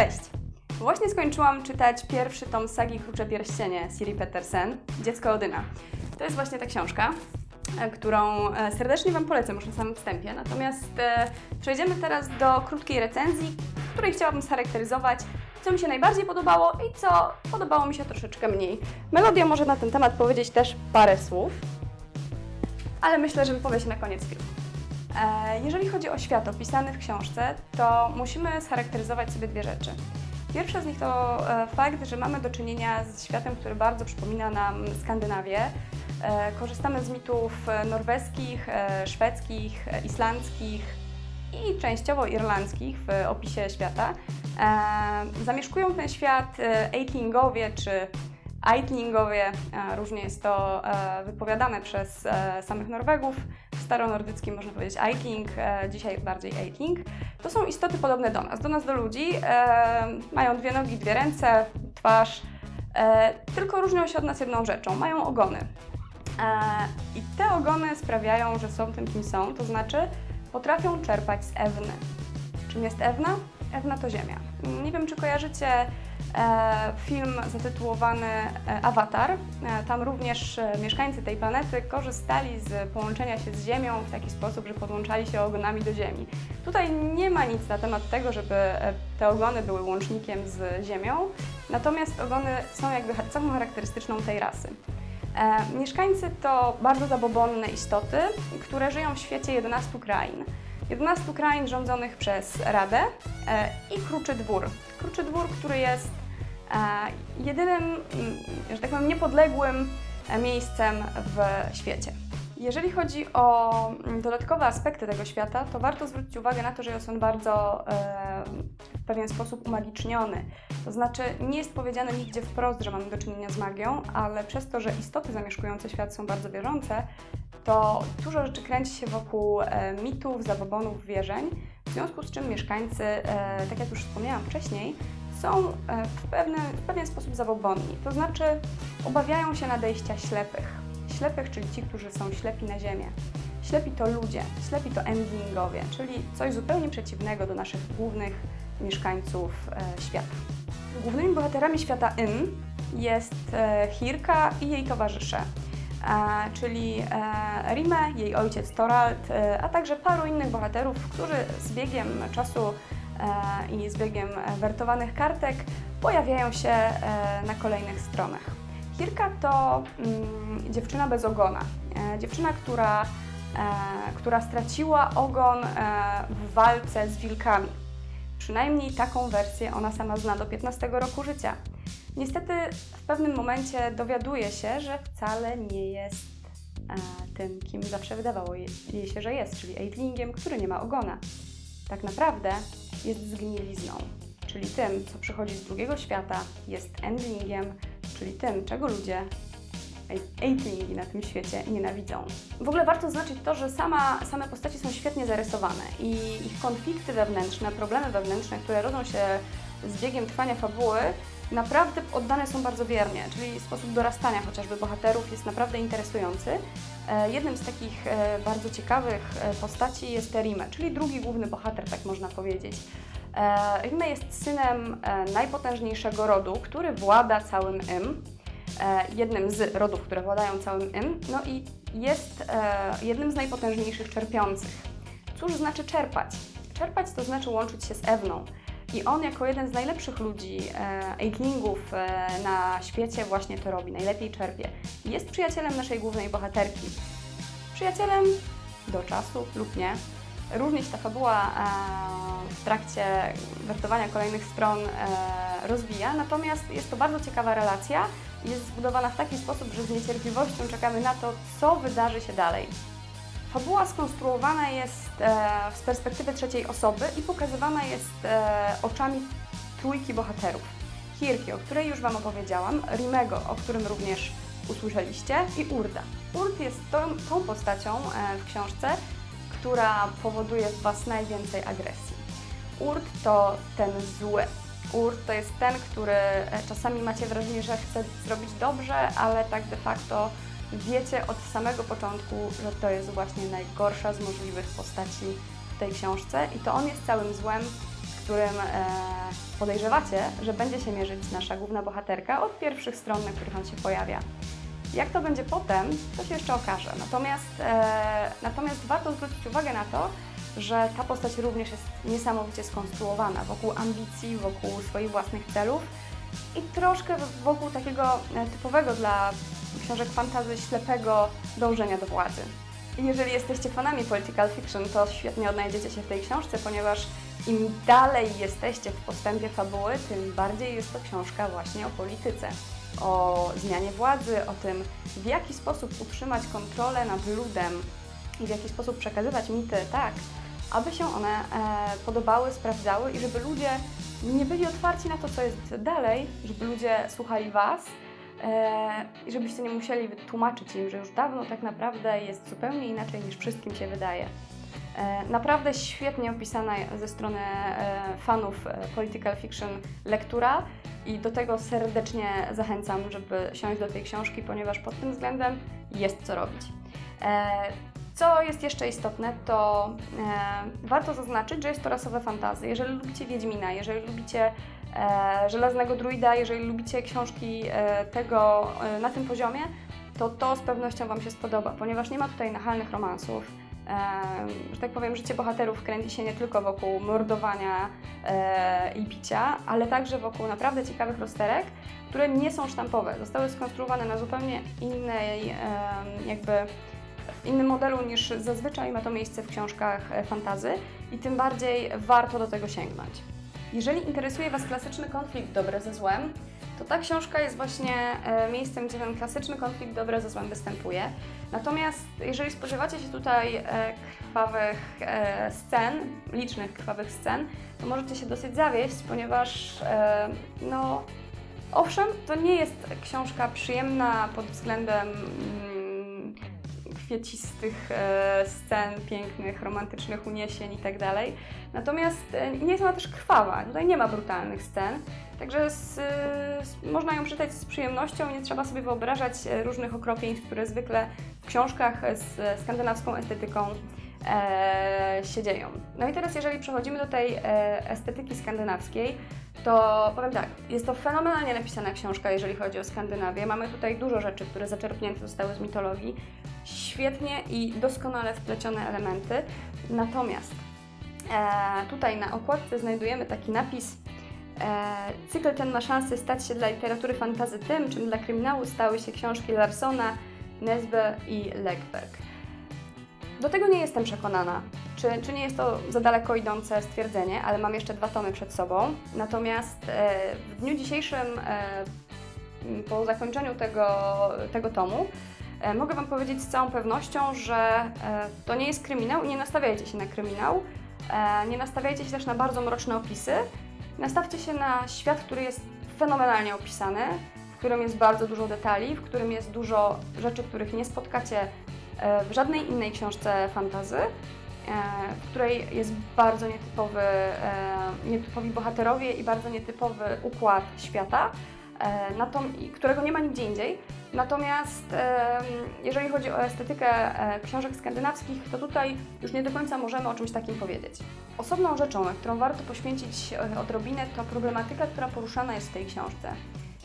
Cześć! Właśnie skończyłam czytać pierwszy tom sagi Krucze Pierścienie Siri Petersen, Dziecko Odyna. To jest właśnie ta książka, e, którą e, serdecznie Wam polecam już na samym wstępie. Natomiast e, przejdziemy teraz do krótkiej recenzji, której chciałabym scharakteryzować, co mi się najbardziej podobało i co podobało mi się troszeczkę mniej. Melodia może na ten temat powiedzieć też parę słów, ale myślę, że wypowie się na koniec filmu. E, Jeżeli chodzi o świat opisany w książce, to musimy scharakteryzować sobie dwie rzeczy. Pierwsza z nich to e, fakt, że mamy do czynienia z światem, który bardzo przypomina nam Skandynawię. E, Korzystamy z mitów norweskich, szwedzkich, islandzkich i częściowo irlandzkich w opisie świata. Zamieszkują ten świat e, Eitlingowie czy Eitlingowie, różnie jest to wypowiadane przez samych Norwegów. Staronordyckim można powiedzieć Eitling, e, dzisiaj bardziej Eitling. To są istoty podobne do nas, do nas, do ludzi. E, mają dwie nogi, dwie ręce, twarz, e, tylko różnią się od nas jedną rzeczą. Mają ogony. I te ogony sprawiają, że są tym, kim są, to znaczy potrafią czerpać z Ewny. Czym jest Ewna? Ewna to Ziemia. Nie wiem, czy kojarzycie film zatytułowany e, Avatar. E, tam również e, mieszkańcy tej planety korzystali z połączenia się z Ziemią w taki sposób, że podłączali się ogonami do Ziemi. Tutaj nie ma nic na temat tego, żeby e, te ogony były łącznikiem z Ziemią, natomiast ogony są jakby cechą charakterystyczną tej rasy. E, mieszkańcy to bardzo zabobonne istoty, które żyją w świecie 11 krain. 11 krain rządzonych przez Radę e, i Kruczy Dwór. Kruczy Dwór, który jest e, jedynym, mm, że tak powiem, niepodległym e, miejscem w świecie. Jeżeli chodzi o mm, dodatkowe aspekty tego świata, to warto zwrócić uwagę na to, że jest on bardzo e, w pewien sposób umagiczniony. To znaczy, nie jest powiedziane nigdzie wprost, że mamy do czynienia z magią, ale przez to, że istoty zamieszkujące świat są bardzo wierzące, to dużo rzeczy kręci się wokół e, mitów, zabobonów, wierzeń, w związku z czym mieszkańcy, e, tak jak już wspomniałam wcześniej, są e, w, pewny, w pewien sposób zabobonni. To znaczy, obawiają się nadejścia ślepych. Ślepych, czyli ci, którzy są ślepi na ziemię. Ślepi to ludzie, ślepi to endlingowie, czyli coś zupełnie przeciwnego do naszych głównych mieszkańców e, świata. Głównymi bohaterami świata Yn jest e, Hirka i jej towarzysze, e, czyli e, Rime, jej ojciec Torald, e, a także paru innych bohaterów, którzy z biegiem czasu i z biegiem wertowanych kartek pojawiają się e, na kolejnych stronach. Hirka to mm, dziewczyna bez ogona, e, dziewczyna, która, e, która straciła ogon w walce z wilkami. Przynajmniej taką wersję ona sama zna do 15 roku życia. Niestety w pewnym momencie dowiaduje się, że wcale nie jest tym, kim zawsze wydawało jej się, że jest, czyli Eitlingiem, który nie ma ogona. Tak naprawdę jest zgnilizną, czyli tym, co przychodzi z drugiego świata, jest endlingiem, czyli tym, czego ludzie Eitlingi na tym świecie nienawidzą. W ogóle warto zaznaczyć to, że sama, same postaci są świetnie zarysowane i ich konflikty wewnętrzne, problemy wewnętrzne, które rodzą się z biegiem trwania fabuły, naprawdę oddane są bardzo wiernie, czyli sposób dorastania chociażby bohaterów jest naprawdę interesujący. E, Jednym z takich e, bardzo ciekawych e, postaci jest Rime, czyli drugi główny bohater, tak można powiedzieć. Rime jest synem najpotężniejszego rodu, który włada całym Im jednym z rodów, które władają całym Im, no i jest jednym z najpotężniejszych czerpiących. Cóż znaczy czerpać? Czerpać to znaczy łączyć się z Ewną. I on jako jeden z najlepszych ludzi, e, Eitlingów e, na świecie właśnie to robi, najlepiej czerpie. Jest przyjacielem naszej głównej bohaterki. Przyjacielem do czasu lub nie. Różnie się ta fabuła e, w trakcie wertowania kolejnych stron e, rozwija, natomiast jest to bardzo ciekawa relacja jest zbudowana w taki sposób, że z niecierpliwością czekamy na to, co wydarzy się dalej. Fabuła skonstruowana jest e, z perspektywy trzeciej osoby i pokazywana jest e, oczami trójki bohaterów. Hirki, o której już Wam opowiedziałam, Rimego, o którym również usłyszeliście, i Urda. Urd jest tą, tą postacią e, w książce, która powoduje w Was najwięcej agresji. Urd to ten zły. Urd to jest ten, który e, czasami macie wrażenie, że chce zrobić dobrze, ale tak de facto wiecie od samego początku, że to jest właśnie najgorsza z możliwych postaci w tej książce i to on jest całym złem, z którym e, podejrzewacie, że będzie się mierzyć nasza główna bohaterka od pierwszych stron, na których on się pojawia. Jak to będzie potem, to się jeszcze okaże. Natomiast, e, natomiast warto zwrócić uwagę na to, że ta postać również jest niesamowicie skonstruowana wokół ambicji, wokół swoich własnych celów i troszkę wokół takiego e, typowego dla książek fantazy ślepego dążenia do władzy. Jeżeli jesteście fanami political fiction, to świetnie odnajdziecie się w tej książce, ponieważ im dalej jesteście w postępie fabuły, tym bardziej jest to książka właśnie o polityce, o zmianie władzy, o tym, w jaki sposób utrzymać kontrolę nad ludem i w jaki sposób przekazywać mity tak, aby się one e, podobały, sprawdzały i żeby ludzie nie byli otwarci na to, co jest dalej, żeby ludzie słuchali Was i żebyście nie musieli tłumaczyć im, że już dawno tak naprawdę jest zupełnie inaczej niż wszystkim się wydaje. E, naprawdę świetnie opisana ze strony e, fanów e, political fiction lektura i do tego serdecznie zachęcam, żeby siąść do tej książki, ponieważ pod tym względem jest co robić. Co jest jeszcze istotne, to warto zaznaczyć, że jest to rasowe fantazy. Jeżeli lubicie Wiedźmina, jeżeli lubicie Żelaznego Druida, jeżeli lubicie książki tego na tym poziomie, to to z pewnością Wam się spodoba, ponieważ nie ma tutaj nachalnych romansów że tak powiem, życie bohaterów kręci się nie tylko wokół mordowania e, i picia, ale także wokół naprawdę ciekawych rozterek, które nie są sztampowe. Zostały skonstruowane na zupełnie innej, jakby w innym modelu niż zazwyczaj ma to miejsce w książkach e, fantazy i tym bardziej warto do tego sięgnąć. Jeżeli interesuje Was klasyczny konflikt dobre ze złem, to ta książka jest właśnie e, miejscem, gdzie ten klasyczny konflikt dobre ze złem występuje. Natomiast jeżeli spodziewacie się tutaj e, krwawych scen, licznych krwawych scen, to możecie się dosyć zawieść, ponieważ no owszem, to nie jest książka przyjemna pod względem mm, kwiecistych scen, pięknych, romantycznych uniesień itd. Tak Natomiast nie jest ona też krwawa. Tutaj nie ma brutalnych scen. Także z, z, można ją czytać z przyjemnością nie trzeba sobie wyobrażać e, różnych okropieństw, które zwykle w książkach z skandynawską estetyką e, się dzieją. No i teraz jeżeli przechodzimy do tej e, estetyki skandynawskiej, to powiem tak, jest to fenomenalnie napisana książka, jeżeli chodzi o Skandynawię. Mamy tutaj dużo rzeczy, które zaczerpnięte zostały z mitologii. Świetnie i doskonale wplecione elementy. Natomiast e, tutaj na okładce znajdujemy taki napis E, cykl ten ma szansę stać się dla literatury fantazy tym, czym dla kryminału stały się książki Larsona, Nesbe i Legberg. Do tego nie jestem przekonana, czy, czy nie jest to za daleko idące stwierdzenie, ale mam jeszcze dwa tomy przed sobą. Natomiast e, w dniu dzisiejszym, e, po zakończeniu tego, tego tomu, mogę Wam powiedzieć z całą pewnością, że e, to nie jest kryminał i nie nastawiajcie się na kryminał. E, nie nastawiajcie się też na bardzo mroczne opisy, Nastawcie się na świat, który jest fenomenalnie opisany, w którym jest bardzo dużo detali, w którym jest dużo rzeczy, których nie spotkacie e, w żadnej innej książce fantazy, e, w której jest bardzo nietypowy, e, nietypowi bohaterowie i bardzo nietypowy układ świata, którego nie ma nigdzie indziej. Natomiast jeżeli chodzi o estetykę e, książek skandynawskich, to tutaj już nie do końca możemy o czymś takim powiedzieć. Osobną rzeczą, którą warto poświęcić e, odrobinę, to problematyka, która poruszana jest w tej książce.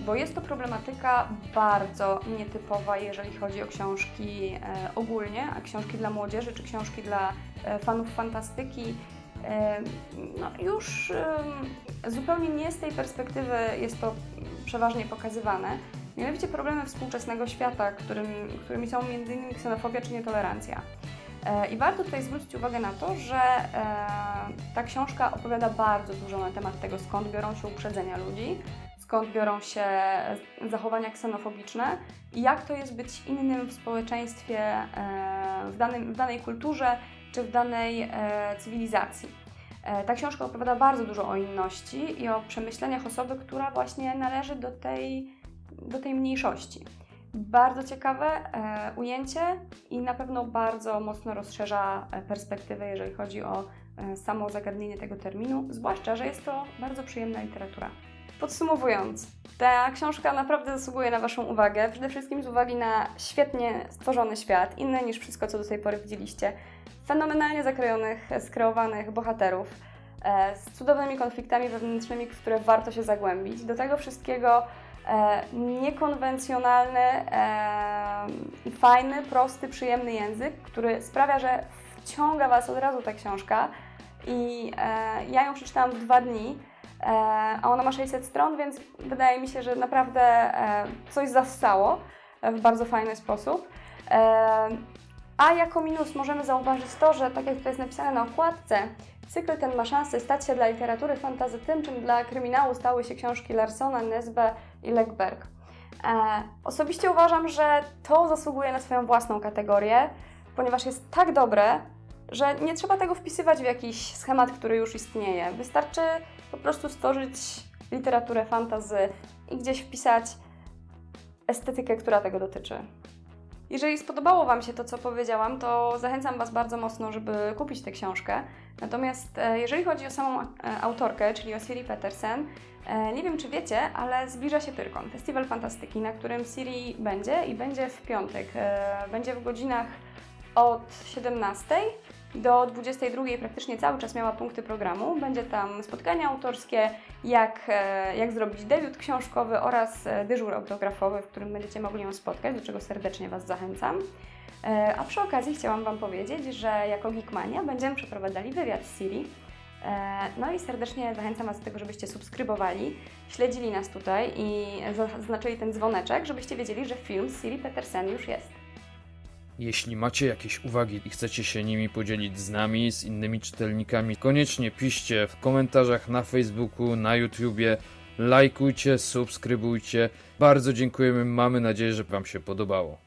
Bo jest to problematyka bardzo nietypowa, jeżeli chodzi o książki e, ogólnie, a książki dla młodzieży czy książki dla fanów fantastyki. No, już zupełnie nie z tej perspektywy jest to przeważnie pokazywane. Mianowicie problemy współczesnego świata, którym, którymi są m.in. ksenofobia czy nietolerancja. E, I warto tutaj zwrócić uwagę na to, że e, ta książka opowiada bardzo dużo na temat tego, skąd biorą się uprzedzenia ludzi, skąd biorą się zachowania ksenofobiczne i jak to jest być innym w społeczeństwie, e, w, danym, w danej kulturze czy w danej cywilizacji. Ta książka opowiada bardzo dużo o inności i o przemyśleniach osoby, która właśnie należy do tej do tej mniejszości. Bardzo ciekawe e, ujęcie i na pewno bardzo mocno rozszerza e, perspektywę, jeżeli chodzi o e, samo zagadnienie tego terminu, zwłaszcza, że jest to bardzo przyjemna literatura. Podsumowując, ta książka naprawdę zasługuje na Waszą uwagę, przede wszystkim z uwagi na świetnie stworzony świat, inny niż wszystko, co do tej pory widzieliście, fenomenalnie zakrojonych, skreowanych bohaterów, e, z cudownymi konfliktami wewnętrznymi, w które warto się zagłębić. Do tego wszystkiego niekonwencjonalny e, fajny, prosty, przyjemny język, który sprawia, że wciąga Was od razu ta książka. I e, ja ją przeczytałam w dwa dni, e, a ona ma 600 stron, więc wydaje mi się, że naprawdę e, coś zassało e, w bardzo fajny sposób. E, a jako minus możemy zauważyć to, że tak jak tutaj jest napisane na okładce, cykl ten ma szansę stać się dla literatury fantazy tym, czym dla kryminału stały się książki Larsona, Nesbe i Legberg. E, osobiście uważam, że to zasługuje na swoją własną kategorię, ponieważ jest tak dobre, że nie trzeba tego wpisywać w jakiś schemat, który już istnieje. Wystarczy po prostu stworzyć literaturę fantazy i gdzieś wpisać estetykę, która tego dotyczy. Jeżeli spodobało Wam się to, co powiedziałam, to zachęcam Was bardzo mocno, żeby kupić tę książkę. Natomiast e, jeżeli chodzi o samą e, autorkę, czyli o Siri Petersen, e, nie wiem czy wiecie, ale zbliża się Pyrkon, festiwal fantastyki, na którym Siri będzie i będzie w piątek. Będzie w godzinach od 17 do 22 praktycznie cały czas miała punkty programu. Będzie tam spotkania autorskie, jak, jak zrobić debiut książkowy oraz dyżur autografowy, w którym będziecie mogli ją spotkać, do czego serdecznie Was zachęcam. E, A przy okazji chciałam Wam powiedzieć, że jako Geekmania będziemy przeprowadzali wywiad z Siri. E, No i serdecznie zachęcam Was do tego, żebyście subskrybowali, śledzili nas tutaj i zaznaczyli ten dzwoneczek, żebyście wiedzieli, że film z Siri Petersen już jest. Jeśli macie jakieś uwagi i chcecie się nimi podzielić z nami, z innymi czytelnikami, koniecznie piszcie w komentarzach na Facebooku, na YouTubie, lajkujcie, subskrybujcie. Bardzo dziękujemy, mamy nadzieję, że Wam się podobało.